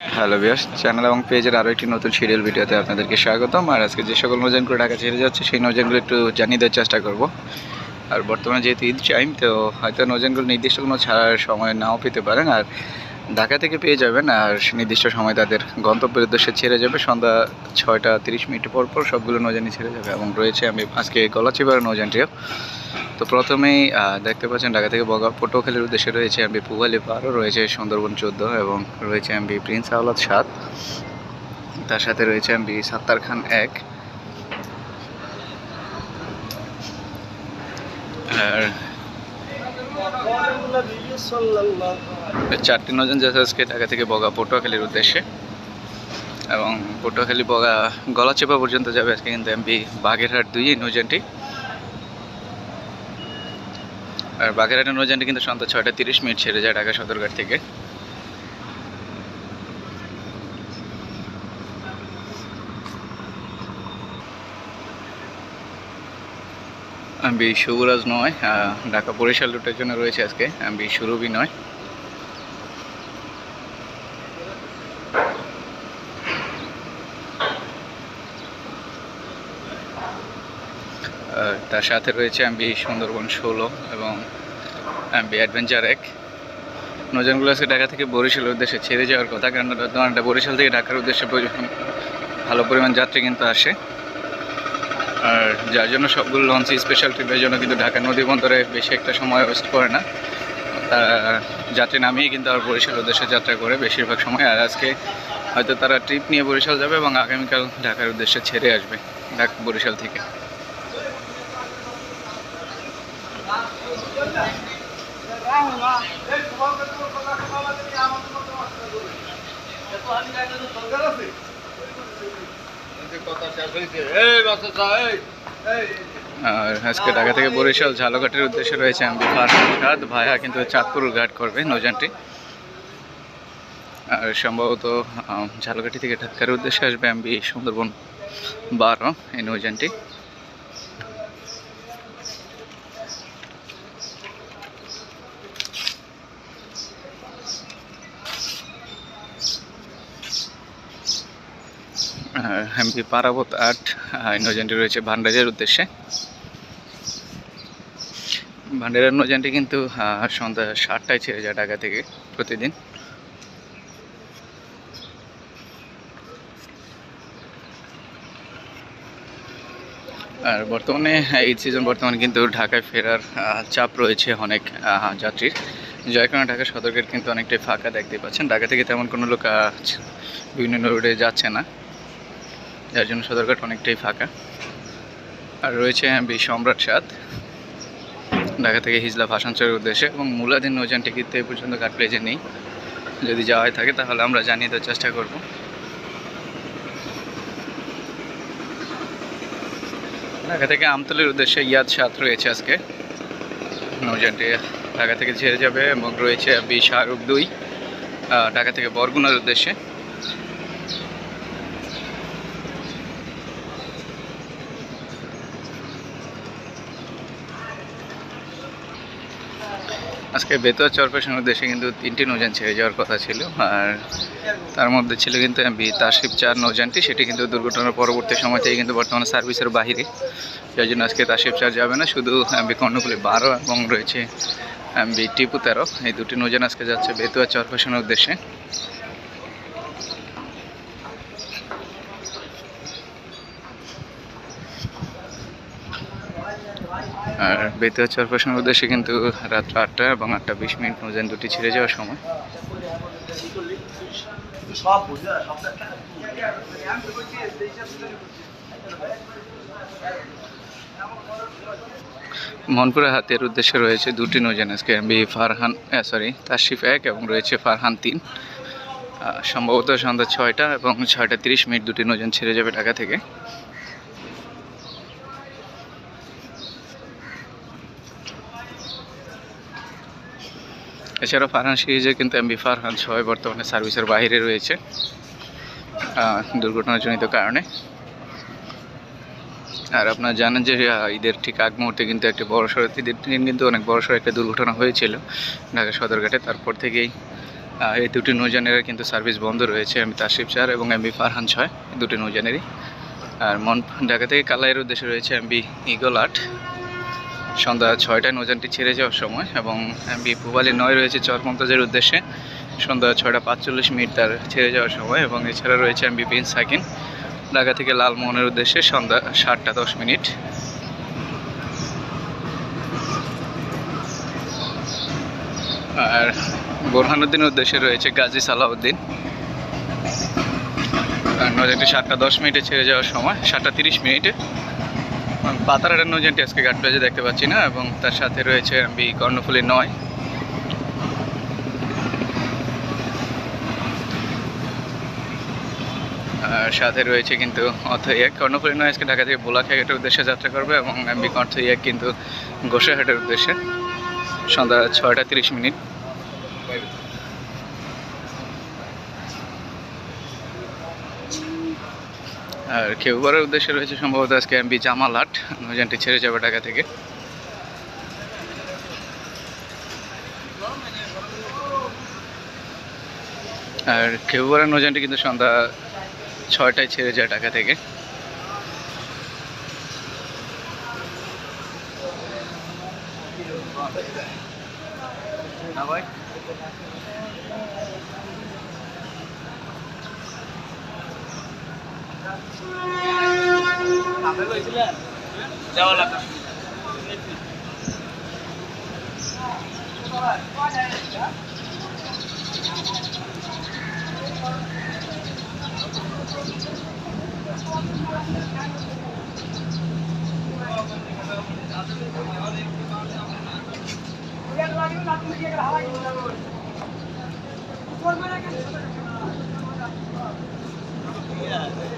Hello বিয়াস channel এবং পেজের আরও একটি নতুন সিরিয়াল ভিডিওতে আপনাদেরকে স্বাগতম। আর আজকে যে সকল নৌজানগুলো ঢাকা ছেড়ে যাচ্ছে, সেই নৌজানগুলো একটু জানিয়ে দেওয়ার চেষ্টা করব। আর বর্তমানে যেহেতু ঈদ টাইম, তো হয়তো নৌজানগুলো নির্দিষ্ট কোনো ছাড়ার সময় নাও পেতে পারেন। আর ঢাকা থেকে পেয়ে যাবেন আর নির্দিষ্ট সময় তাদের গন্তব্যের উদ্দেশ্যে ছেড়ে যাবে। সন্ধ্যা ছয়টা তিরিশ মিনিট পর পর সবগুলো নৌজানই ছেড়ে যাবে এবং রয়েছে আমি আজকে গলাচিপাড়া নৌজানটিও তো প্রথমেই দেখতে পাচ্ছেন ঢাকা থেকে বগা পটুয়াখালীর উদ্দেশ্যে রয়েছে এমবি পুয়ালি পারও রয়েছে সুন্দরবন চোদ্দ এবং রয়েছে এমবি প্রিন্স আওলাদ সাত। তার সাথে রয়েছে এমবি সাত্তার খান এক। আর চারটি নজন যাচ্ছে আজকে ঢাকা থেকে বগা পটুয়াখালীর উদ্দেশ্যে এবং পটুয়াখালী বগা গলাচেপা পর্যন্ত যাবে আজকে কিন্তু এমবি বাগেরহাট দুই নজনটি আর আর বাগেরহাটের নজনটি কিন্তু সন্ধ্যা ছয়টা তিরিশ মিনিট ছেড়ে যায় ঢাকা সদরঘাট থেকে। এমবি শুভরাজ নয় ঢাকা বরিশাল রুটের জন্য রয়েছে আজকে। এমবি সুরভি নয়। তার সাথে রয়েছে এমবি সুন্দরবন ষোলো এবং এমবি অ্যাডভেঞ্চার এক। নৌযানগুলো আজকে ঢাকা থেকে বরিশালের উদ্দেশ্যে ছেড়ে যাওয়ার কথা কারণ বরিশাল থেকে ঢাকার উদ্দেশ্যে ভালো পরিমাণ যাত্রী কিন্তু আসে। আর যার জন্য সবগুলো লঞ্চ স্পেশাল ট্রিপের জন্য কিন্তু ঢাকা নদী বন্দরে বেশি একটা সময় ওয়েস্ট করে না। তারা যাত্রী নামিয়ে কিন্তু আর বরিশাল উদ্দেশ্যে যাত্রা করে বেশিরভাগ সময়। আর আজকে হয়তো তারা ট্রিপ নিয়ে বরিশাল যাবে এবং আগামীকাল ঢাকার উদ্দেশ্যে ছেড়ে আসবে ঢাকা বরিশাল থেকে। আর আজকে ঢাকা থেকে বরিশাল ঝালঘাটের উদ্দেশ্যে রয়েছে আমি ঘাট ভাইয়া কিন্তু চাঁদপুর ঘাট করবে, নৌযানটি। আর সম্ভবত ঝালকাঠি থেকে ঢাকার উদ্দেশ্যে আসবে আমি সুন্দরবন বারো, এই নৌযানটি। এমপি পারাবত আট এই নৌযানটি রয়েছে ভান্ডারের উদ্দেশ্যে। ভান্ডারের নৌযানটি কিন্তু সন্ধ্যা সাতটায় ছেড়ে যায় ঢাকা থেকে প্রতিদিন। আর বর্তমানে ঈদ সিজন বর্তমানে কিন্তু ঢাকায় ফেরার চাপ রয়েছে অনেক যাত্রীর। যার কারণে ঢাকা সদরঘাট কিন্তু অনেকটাই ফাঁকা দেখতে পাচ্ছেন। ঢাকা থেকে তেমন কোনো লোক বিভিন্ন রোডে যাচ্ছে না। যার জন্য সদরঘাট অনেকটাই ফাঁকা। আর রয়েছে বি সম্রাট সাত ঢাকা থেকে হিজলা ভাষাঞ্চলের উদ্দেশ্যে এবং মূলাধীন নৌযানটি কিন্তু এই পর্যন্ত ঘাট প্লেজে নেই। যদি যাওয়া হয় থাকে তাহলে আমরা জানিয়ে দেওয়ার চেষ্টা করব। ঢাকা থেকে আমতলের উদ্দেশ্যে ইয়াদ সাত রয়েছে আজকে। নৌযানটি ঢাকা থেকে ছেড়ে যাবে, এবং রয়েছে বি শাহরুখ দুই ঢাকা থেকে বরগুনার উদ্দেশ্যে। আজকে বেতুয়া চরপেশনের উদ্দেশ্যে কিন্তু তিনটি নৌযান ছেড়ে যাওয়ার কথা ছিল, আর তার মধ্যে ছিল কিন্তু এমবি তাসিফ চার নৌযানটি, সেটি কিন্তু দুর্ঘটনার পরবর্তী সময় থেকে কিন্তু বর্তমানে সার্ভিসের বাহিরে। যার জন্য আজকে তাসিফ চার যাবে না, শুধু এমবি কর্ণকুলি বারো এবং রয়েছে এমবি টিপু তেরো। এই দুটি নৌযান আজকে যাচ্ছে বেতুয়া চরপেশনের উদ্দেশ্যে। আর বেতুয়া চরপেশনের উদ্দেশ্যে কিন্তু রাত্র আটটা এবং আটটা বিশ মিনিট নৌযান দুটি ছেড়ে যাওয়ার সময়। মনপুরা হাতের উদ্দেশ্যে রয়েছে দুটি নৌযান আজকে এমবি ফারহান সরি তাশিফ এক এবং রয়েছে ফারহান তিন। সম্ভবত সন্ধ্যা ছয়টা এবং ছয়টা তিরিশ মিনিট দুটি নৌযান ছেড়ে যাবে ঢাকা থেকে। এছাড়াও ফারহান সিরিজে কিন্তু এমবি ফারহান ছয় বর্তমানে সার্ভিসের বাইরে রয়েছে দুর্ঘটনাজনিত কারণে। আর আপনারা জানেন যে ঈদের ঠিক আগ মুহূর্তে কিন্তু একটা বড় সড়ো ঈদের দিন কিন্তু অনেক বড় সড়ো একটা দুর্ঘটনা হয়েছিল ঢাকা সদরঘাটে। তারপর থেকেই এই দুটি নৌযানের কিন্তু সার্ভিস বন্ধ রয়েছে এমবি তাসিফ চার এবং এমবি ফারহান ছয় দুটি নৌযানেরই। আর মন, ঢাকা থেকে কালাইয়ের উদ্দেশ্যে রয়েছে এমবি ইগল আট। সন্ধ্যা ছয়টায় নৌযানটি ছেড়ে যাওয়ার সময় এবং এমবি পুবালি নয় রয়েছে চরমন্তাজের উদ্দেশ্যে। সন্ধ্যা ছয়টা পাঁচচল্লিশ মিনিট তার ছেড়ে যাওয়ার সময় এবং এছাড়া রয়েছে এমবি বিন সাকিন। ঢাকা থেকে লালমোহনের উদ্দেশ্যে সন্ধ্যা সাতটা দশ মিনিট। আর বোরহানুদ্দিনের উদ্দেশ্যে রয়েছে গাজী সালাউদ্দিন। নৌযানটি সাতটা দশ মিনিটে ছেড়ে যাওয়ার সময়, সাতটা তিরিশ মিনিটে এবং পাতারাটার নৌযানটি আজকে ঘাট প্লাজে দেখতে পাচ্ছি না, এবং তার সাথে রয়েছে এমবি কর্ণফুলি নয়। আর সাথে রয়েছে কিন্তু অর্থ এক কর্ণফুলি নয় আজকে ঢাকা থেকে বোলাখাঘাটের উদ্দেশ্যে যাত্রা করবে, এবং এমবি অর্থ এক কিন্তু গোসাইহাটের উদ্দেশ্যে। সন্ধ্যা ছয়টা তিরিশ মিনিট। আর খেউবারের উদ্দেশ্যে রয়েছে সম্ভবত আজকে এমবি জামালাট নৌজানটি ছেড়ে যাবে ঢাকা থেকে। আর খেউবারের নৌজানটি কিন্তু সন্ধ্যা ছয়টায় ছেড়ে যায় ঢাকা থেকে। ভাই Yeah.